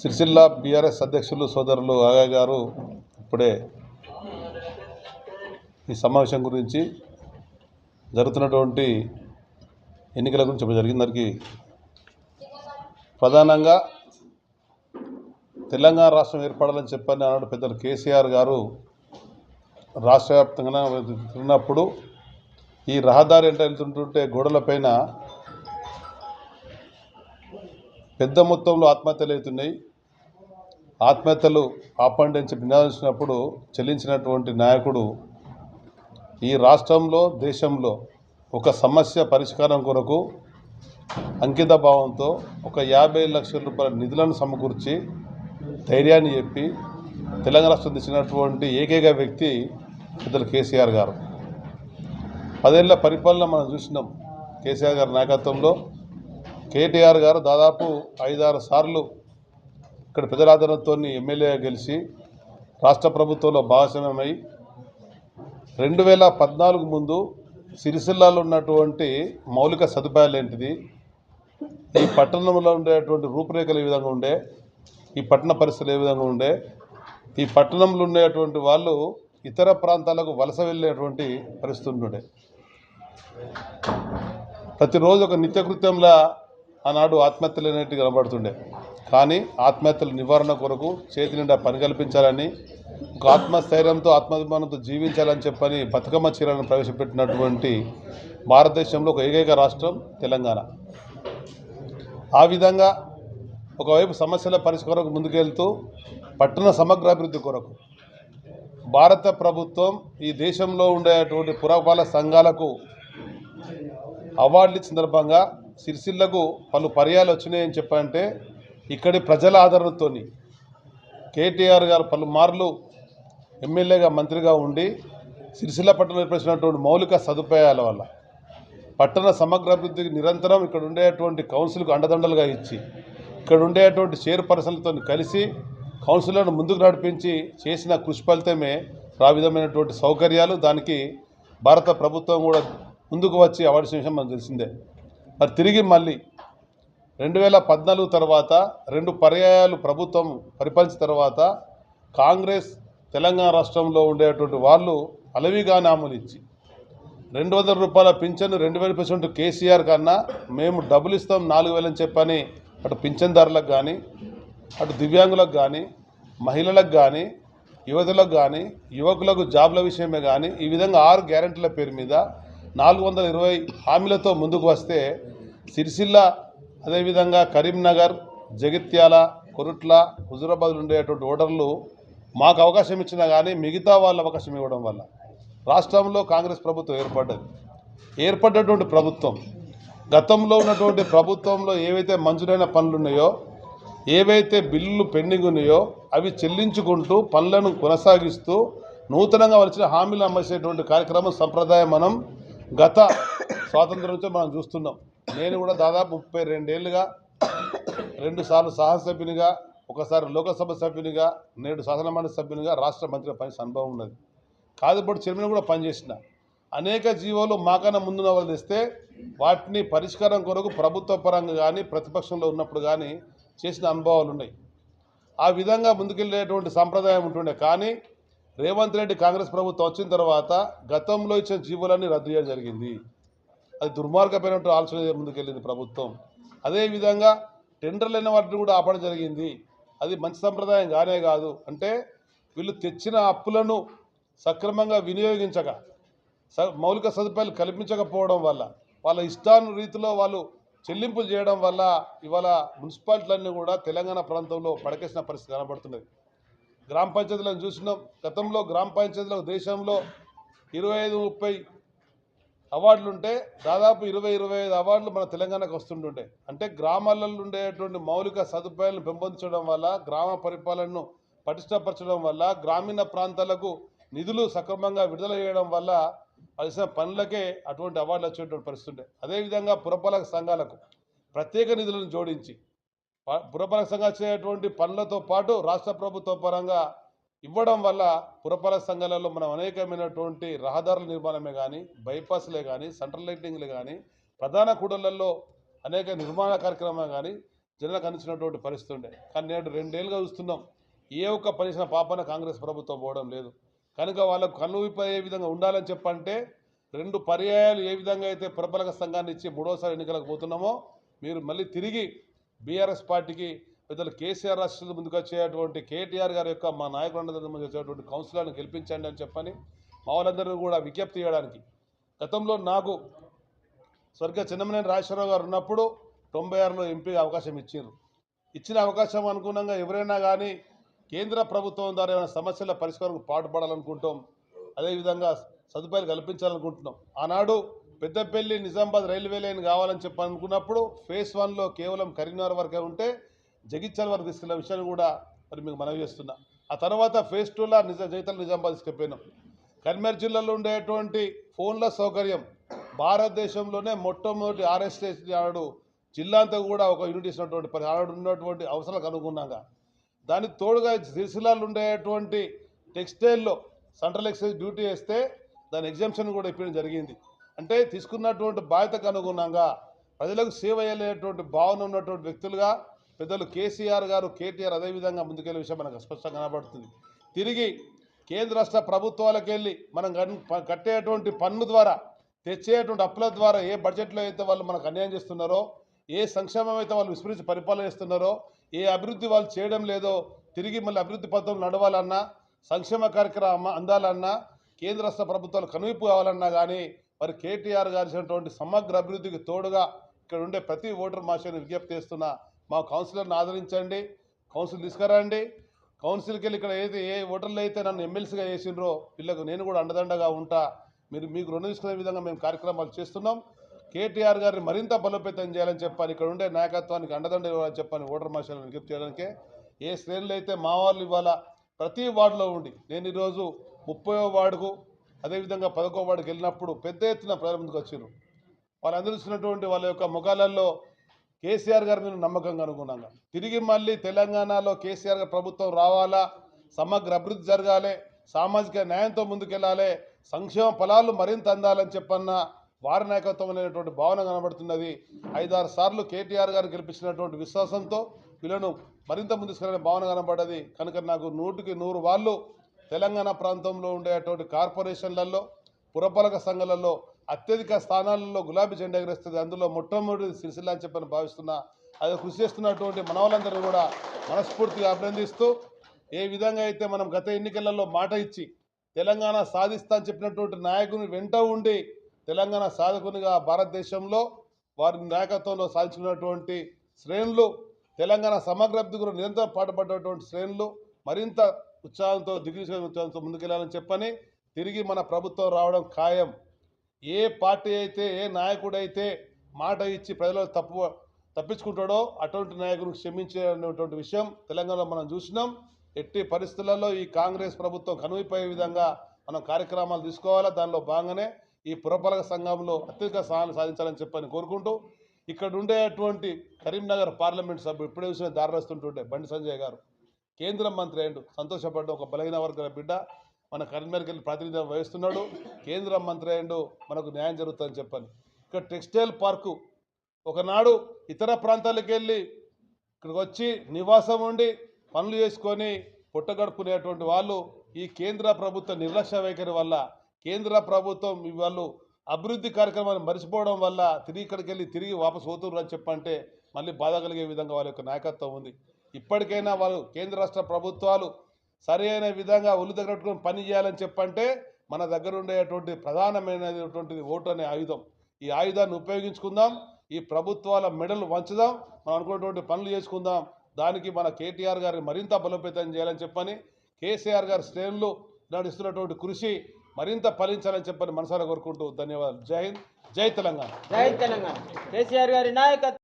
Sircilla BRS అధ్యక్షులు సోదరులు ఆగయ్య గారు ఇప్పుడే ఈ సమావేశం గురించి జరుగుతున్నటువంటి ఎన్నికల గురించి చెప్పడం జరిగింది. దానికి ప్రధానంగా తెలంగాణ రాష్ట్రం ఏర్పడాలని చెప్పని ఆనాడు పెద్దలు కేసీఆర్ గారు. రాష్ట్ర వ్యాప్తంగా తిరిగినప్పుడు ఈ రహదారి అంటే వెళ్తుంటుంటే గోడలపైన పెద్ద మొత్తంలో ఆత్మహత్యలు అవుతున్నాయి. ఆత్మహత్యలు ఆపండి అని చెప్పి నినాదించినప్పుడు చెల్లించినటువంటి నాయకుడు ఈ రాష్ట్రంలో దేశంలో ఒక సమస్య పరిష్కారం కొరకు అంకిత భావంతో ఒక యాభై లక్షల రూపాయల నిధులను సమకూర్చి ధైర్యాన్ని చెప్పి తెలంగాణ రాష్ట్రం తెచ్చినటువంటి ఏకైక వ్యక్తి పెద్దలు కేసీఆర్ గారు. పదేళ్ళ పరిపాలన మనం చూసినాం కేసీఆర్ గారి నాయకత్వంలో. కేటీఆర్ గారు దాదాపు ఐదారు సార్లు ఇక్కడ ప్రజల ఆదరణతో ఎమ్మెల్యే గెలిచి రాష్ట్ర ప్రభుత్వంలో భాగస్వామ్యమై రెండు వేల పద్నాలుగు ముందు సిరిసిల్లాలో ఉన్నటువంటి మౌలిక సదుపాయాలు ఏంటిది? ఈ పట్టణంలో ఉండేటువంటి రూపురేఖలు ఏ విధంగా ఉండే? ఈ పట్టణ పరిస్థితులు ఏ విధంగా ఉండే? ఈ పట్టణంలో ఉండేటువంటి వాళ్ళు ఇతర ప్రాంతాలకు వలస వెళ్ళేటువంటి పరిస్థితి ఉంటుండే ప్రతిరోజు ఒక నిత్యకృత్యంలా ఆనాడు ఆత్మహత్యలు అనేటివి కనబడుతుండే. కానీ ఆత్మహత్యల నివారణ కొరకు చేతి నిండా పని కల్పించాలని ఒక ఆత్మస్థైర్యంతో ఆత్మాభిమానంతో జీవించాలని చెప్పని బతుకమ్మ చీరలను ప్రవేశపెట్టినటువంటి భారతదేశంలో ఒక ఏకైక రాష్ట్రం తెలంగాణ. ఆ విధంగా ఒకవైపు సమస్యల పరిష్కారం ముందుకెళ్తూ పట్టణ సమగ్రాభివృద్ధి కొరకు భారత ప్రభుత్వం ఈ దేశంలో ఉండేటువంటి పురపాలక సంఘాలకు అవార్డులు సందర్భంగా సిరిసిల్లకు పలు పర్యాలు వచ్చినాయని చెప్పంటే ఇక్కడి ప్రజల ఆదరణతోని కేటీఆర్ గారు పలుమార్లు ఎమ్మెల్యేగా మంత్రిగా ఉండి సిరిసిల్ల పట్టణం ఏర్పరిచినటువంటి మౌలిక సదుపాయాల వల్ల పట్టణ సమగ్రాభివృద్ధికి నిరంతరం ఇక్కడ ఉండేటువంటి కౌన్సిల్కు అండదండలుగా ఇచ్చి ఇక్కడ ఉండేటువంటి చైర్పర్సన్లతో కలిసి కౌన్సిలర్ను ముందుకు నడిపించి చేసిన కృషి ఫలితమే ఆ విధమైనటువంటి సౌకర్యాలు. దానికి భారత ప్రభుత్వం కూడా ముందుకు వచ్చి అవార్డు విషయం మనకు తెలిసిందే. మరి తిరిగి మళ్ళీ రెండు వేల పద్నాలుగు తర్వాత రెండు పర్యాయాలు ప్రభుత్వం పరిపాలించిన తర్వాత కాంగ్రెస్ తెలంగాణ రాష్ట్రంలో ఉండేటువంటి వాళ్ళు అలవిగా నాములు ఇచ్చి రెండు వందల రూపాయల పింఛను రెండు వేల పర్సెంట్ కేసీఆర్ కన్నా మేము డబ్బులు ఇస్తాం నాలుగు వేలని చెప్పని అటు పింఛన్దారులకు కానీ అటు దివ్యాంగులకు కానీ మహిళలకు కానీ యువతులకు కానీ యువకులకు జాబ్ల విషయమే కానీ ఈ విధంగా ఆరు గ్యారెంటీల పేరు మీద నాలుగు వందల ఇరవై హామీలతో ముందుకు వస్తే సిరిసిల్ల అదేవిధంగా కరీంనగర్ జగిత్యాల కొరుట్ల హుజురాబాద్ ఉండేటువంటి ఓటర్లు మాకు అవకాశం ఇచ్చినా కానీ మిగతా వాళ్ళు అవకాశం ఇవ్వడం వల్ల రాష్ట్రంలో కాంగ్రెస్ ప్రభుత్వం ఏర్పడ్డది. ఏర్పడ్డటువంటి ప్రభుత్వం గతంలో ఉన్నటువంటి ప్రభుత్వంలో ఏవైతే మంజూరైన పనులు ఉన్నాయో ఏవైతే బిల్లులు పెండింగ్ ఉన్నాయో అవి చెల్లించుకుంటూ పనులను కొనసాగిస్తూ నూతనంగా వచ్చిన హామీలు అమర్చేటువంటి కార్యక్రమం సంప్రదాయం మనం గత స్వాతంత్రం నుంచి మనం చూస్తున్నాం. నేను కూడా దాదాపు ముప్పై రెండేళ్ళుగా రెండుసార్లు సభ్యునిగా ఒకసారి లోకసభ సభ్యునిగా నేడు శాసనమండలి సభ్యునిగా రాష్ట్ర మంత్రి పని అనుభవం ఉన్నది. కాదుబోటి చైర్మన్ కూడా పనిచేసిన అనేక జీవోలు మాకన్నా ముందున్న వాళ్ళు తెస్తే వాటిని పరిష్కారం కొరకు ప్రభుత్వ పరంగా కానీ ప్రతిపక్షంలో ఉన్నప్పుడు కానీ చేసిన అనుభవాలు ఉన్నాయి. ఆ విధంగా ముందుకెళ్ళేటువంటి సాంప్రదాయం ఉంటుండే. కానీ రేవంత్ రెడ్డి కాంగ్రెస్ ప్రభుత్వం వచ్చిన తర్వాత గతంలో ఇచ్చిన జీవోలన్నీ రద్దు చేయడం జరిగింది. అది దుర్మార్గమైనటువంటి ఆలోచన ముందుకెళ్ళింది ప్రభుత్వం. అదేవిధంగా టెండర్లు అయిన వాటిని కూడా ఆపడం జరిగింది. అది మంచి సంప్రదాయం కానే కాదు. అంటే వీళ్ళు తెచ్చిన అప్పులను సక్రమంగా వినియోగించక స- మౌలిక సదుపాయాలు కల్పించకపోవడం వల్ల వాళ్ళ ఇష్టాను రీతిలో వాళ్ళు చెల్లింపులు చేయడం వల్ల ఇవాళ మున్సిపాలిటీలన్నీ కూడా తెలంగాణ ప్రాంతంలో పడకేసిన పరిస్థితి కనబడుతున్నది. గ్రామ పంచాయతీలను చూసినాం. గతంలో గ్రామ పంచాయతీలకు దేశంలో ఇరవై ఐదు ముప్పై అవార్డులు ఉంటే దాదాపు ఇరవై ఇరవై ఐదు అవార్డులు మన తెలంగాణకు వస్తుంటుండే అంటే గ్రామాలలో ఉండేటువంటి మౌలిక సదుపాయాలను పెంపొందించడం వల్ల గ్రామ పరిపాలనను పటిష్టపరచడం వల్ల గ్రామీణ ప్రాంతాలకు నిధులు సక్రమంగా విడుదల చేయడం వల్ల చేసిన పనులకే అటువంటి అవార్డులు వచ్చేటువంటి పరిస్థితి ఉంటాయి అదేవిధంగా పురపాలక సంఘాలకు ప్రత్యేక నిధులను జోడించి పురపాలక సంఘాలు చేసేటువంటి పనులతో పాటు రాష్ట్ర ప్రభుత్వ పరంగా ఇవ్వడం వల్ల పురపాలక సంఘాలలో మనం అనేకమైనటువంటి రహదారుల నిర్మాణమే కానీ బైపాస్లే కానీ సెంట్రల్ లైటింగ్లే కానీ ప్రధాన కూడళ్ళలో అనేక నిర్మాణ కార్యక్రమాలు కానీ జనాలకు అందించినటువంటి పరిస్థితి ఉండే. కానీ నేడు రెండేళ్ళుగా చూస్తున్నాం. ఏ ఒక్క పనిచిన పాపన కాంగ్రెస్ ప్రభుత్వం పోవడం లేదు. కనుక వాళ్ళకు కన్ను ఏ విధంగా ఉండాలని చెప్పంటే రెండు పర్యాయాలు ఏ విధంగా అయితే పురపాలక సంఘాన్ని ఇచ్చి మూడోసారి ఎన్నికలకు పోతున్నామో మీరు మళ్ళీ తిరిగి బీఆర్ఎస్ పార్టీకి పెద్దలు కేసీఆర్ రాష్ట్రాల ముందుకు వచ్చేటువంటి కేటీఆర్ గారి యొక్క మా నాయకులందరి ముందు వచ్చేటువంటి కౌన్సిలర్ని గెలిపించండి అని చెప్పని మా వాళ్ళందరూ కూడా విజ్ఞప్తి చేయడానికి. గతంలో నాకు స్వర్గ చిన్నమనేని రాజశేఖరరావు గారు ఉన్నప్పుడు తొంభై ఆరులో ఎంపీ అవకాశం ఇచ్చారు. ఇచ్చిన అవకాశం అనుగుణంగా ఎవరైనా కానీ కేంద్ర ప్రభుత్వం ద్వారా ఏమైనా సమస్యల పరిష్కారం పాటుపడాలనుకుంటాం అదేవిధంగా సదుపాయాలు కల్పించాలనుకుంటున్నాం. ఆనాడు పెద్దపల్లి నిజామాబాద్ రైల్వే లైన్ కావాలని చెప్పి అనుకున్నప్పుడు ఫేజ్ వన్లో కేవలం కరీంనగర్ వరకే ఉంటే జగిత్యాల వరకు తీసుకెళ్ళిన విషయాన్ని కూడా మరి మీకు మనవి చేస్తున్నా. ఆ తర్వాత ఫేజ్ టూలో నిజ జగిత్యాల నిజామాబాద్ తీసుకెళ్ళిపోయినాం. కరీంనగర్ జిల్లాలో ఉండేటువంటి ఫోన్ల సౌకర్యం భారతదేశంలోనే మొట్టమొదటి ఆర్ఎస్ఎస్ ఆడు జిల్లా అంతా కూడా ఒక యూనిట్ ఇచ్చినటువంటి పని ఆడు ఉన్నటువంటి అవసరాలకు అనుగుణంగా. దానికి తోడుగా సిరిసిల్లాలో ఉండేటువంటి టెక్స్టైల్లో సెంట్రల్ ఎక్సైజ్ డ్యూటీ వేస్తే దాని ఎగ్జామ్షన్ కూడా ఇప్పించడం జరిగింది. అంటే తీసుకున్నటువంటి బాధ్యతకు అనుగుణంగా ప్రజలకు సేవ చేయలేటువంటి భావన ఉన్నటువంటి వ్యక్తులుగా పెద్దలు కేసీఆర్ గారు కేటీఆర్ అదేవిధంగా ముందుకెళ్ళే విషయం మనకు స్పష్టంగా కనబడుతుంది. తిరిగి కేంద్ర రాష్ట్ర ప్రభుత్వాలకెళ్ళి మనం కట్టేటువంటి పన్ను ద్వారా తెచ్చేటువంటి అప్పుల ద్వారా ఏ బడ్జెట్లో అయితే వాళ్ళు మనకు అన్యాయం చేస్తున్నారో ఏ సంక్షేమం అయితే వాళ్ళు విస్మరించి పరిపాలన చేస్తున్నారో ఏ అభివృద్ధి వాళ్ళు చేయడం లేదో తిరిగి మళ్ళీ అభివృద్ధి పథకం నడవాలన్నా సంక్షేమ కార్యక్రమం అందాలన్నా కేంద్ర రాష్ట్ర ప్రభుత్వాలు కనువిప్పు కావాలన్నా కానీ మరి కేటీఆర్ గారిసినటువంటి సమగ్ర అభివృద్ధికి తోడుగా ఇక్కడ ఉండే ప్రతి ఓటర్ మాషని విజ్ఞప్తి చేస్తున్నా మా కౌన్సిలర్ని ఆదరించండి కౌన్సిల్ తీసుకురండి. కౌన్సిల్కి వెళ్ళి ఇక్కడ ఏది ఏ ఓటర్లు అయితే నన్ను ఎమ్మెల్సీగా చేసినరో వీళ్ళకు నేను కూడా అండదండగా ఉంటా. మీరు మీకు రుణ తీసుకునే విధంగా మేము కార్యక్రమాలు చేస్తున్నాం. కేటీఆర్ గారిని మరింత బలోపేతం చేయాలని చెప్పాలి ఇక్కడ ఉండే నాయకత్వానికి అండదండ ఇవ్వాలని చెప్పని ఓటర్ మాషాలను విజ్ఞప్తి చేయడానికే ఏ శ్రేణులు అయితే మా వాళ్ళు ఇవాళ ప్రతి వార్డులో ఉండి. నేను ఈరోజు ముప్పయో వార్డుకు అదేవిధంగా పదకో వార్డుకు వెళ్ళినప్పుడు పెద్ద ఎత్తున ప్రజల ముందుకు వచ్చారు వాళ్ళందరూ ఇచ్చినటువంటి వాళ్ళ యొక్క ముఖాలలో కేసీఆర్ గారు మీద నమ్మకంగా అనుగుణంగా తిరిగి మళ్ళీ తెలంగాణలో కేసీఆర్ ప్రభుత్వం రావాలా? సమగ్ర అభివృద్ధి జరగాలి. సామాజిక న్యాయంతో ముందుకెళ్ళాలి. సంక్షేమ ఫలాలు మరింత అందాలని చెప్పన్న వారి నాయకత్వం అనేటువంటి భావన కనబడుతున్నది. ఐదారు సార్లు కేటీఆర్ గారు గెలిపించినటువంటి విశ్వాసంతో వీళ్ళను మరింత ముందుకెళ్ళిన భావన కనబడ్డది కనుక నాకు నూటికి నూరు వాళ్ళు తెలంగాణ ప్రాంతంలో ఉండేటువంటి కార్పొరేషన్లలో పురపాలక సంఘాలలో అత్యధిక స్థానాలలో గులాబీ జెండా ఎగరేస్తుంది. అందులో మొట్టమొదటి సిరిసిల్ల అని చెప్పని భావిస్తున్నా అది కృషి చేస్తున్నటువంటి మనవలందరూ కూడా మనస్ఫూర్తిగా అభినందిస్తూ ఏ విధంగా అయితే మనం గత ఎన్నికలలో మాట ఇచ్చి తెలంగాణ సాధిస్తా అని చెప్పినటువంటి నాయకుని వెంట ఉండి తెలంగాణ సాధకునిగా భారతదేశంలో వారి నాయకత్వంలో సాధించినటువంటి శ్రేణులు తెలంగాణ సమగ్రాభివృద్ధి కూడా గురించి నిరంతరం పాటుపడ్డటువంటి శ్రేణులు మరింత ఉత్సాహంతో దిగ్విజయ ఉత్సాహంతో ముందుకెళ్ళాలని చెప్పని తిరిగి మన ప్రభుత్వం రావడం ఖాయం. ఏ పార్టీ అయితే ఏ నాయకుడైతే మాట ఇచ్చి ప్రజలు తప్పు తప్పించుకుంటాడో అటువంటి నాయకుడు క్షమించేటువంటి విషయం తెలంగాణలో మనం చూసినాం. ఎట్టి పరిస్థితులలో ఈ కాంగ్రెస్ ప్రభుత్వం కనువిపోయే విధంగా మనం కార్యక్రమాలు తీసుకోవాలా? దానిలో భాగంగానే ఈ పురపాలక సంఘంలో అత్యధిక స్థానాలు సాధించాలని చెప్పని కోరుకుంటూ ఇక్కడ ఉండేటువంటి కరీంనగర్ పార్లమెంట్ సభ్యుడు ఇప్పుడే చూసిన దారిస్తుంటుంటే బండి సంజయ్ గారు. కేంద్ర మంత్రి అయ్యిండు. సంతోషపడ్డ ఒక బలహీన వర్గాల బిడ్డ. మన కరీంనగర్కి వెళ్ళి ప్రాతినిధ్యం వహిస్తున్నాడు. కేంద్ర మంత్రి అయ్యండు మనకు న్యాయం జరుగుతుందని చెప్పాలి. ఇక్కడ టెక్స్టైల్ పార్కు ఒకనాడు ఇతర ప్రాంతాలకు వెళ్ళి ఇక్కడికి వచ్చి నివాసం ఉండి పనులు చేసుకొని పుట్టగడుపుకునేటువంటి వాళ్ళు ఈ కేంద్ర ప్రభుత్వ నిర్లక్ష్య వైఖరి వల్ల కేంద్ర ప్రభుత్వం వాళ్ళు అభివృద్ధి కార్యక్రమాన్ని మర్చిపోవడం వల్ల తిరిగి ఇక్కడికి వెళ్ళి తిరిగి వాపసు పోతున్నారు అని చెప్పంటే మళ్ళీ బాధ కలిగే విధంగా వాళ్ళ యొక్క నాయకత్వం ఉంది. ఇప్పటికైనా వాళ్ళు కేంద్ర రాష్ట్ర ప్రభుత్వాలు సరి అయిన విధంగా ఒళ్ళు తగ్గట్టుకుని పని చేయాలని చెప్పంటే మన దగ్గర ఉండేటువంటి ప్రధానమైనటువంటిది ఓటు అనే ఆయుధం. ఈ ఆయుధాన్ని ఉపయోగించుకుందాం ఈ ప్రభుత్వాల మెడలు వంచుదాం మనం అనుకున్నటువంటి పనులు చేసుకుందాం. దానికి మన కేటీఆర్ గారిని మరింత బలోపేతం చేయాలని చెప్పని కేసీఆర్ గారి శ్రేణులు నడుస్తున్నటువంటి కృషి మరింత ఫలించాలని చెప్పని మనసారా కోరుకుంటూ ధన్యవాదాలు. జై హింద్ జై తెలంగాణ. జై తెలంగాణ. కేసీఆర్ గారి నాయకత్వం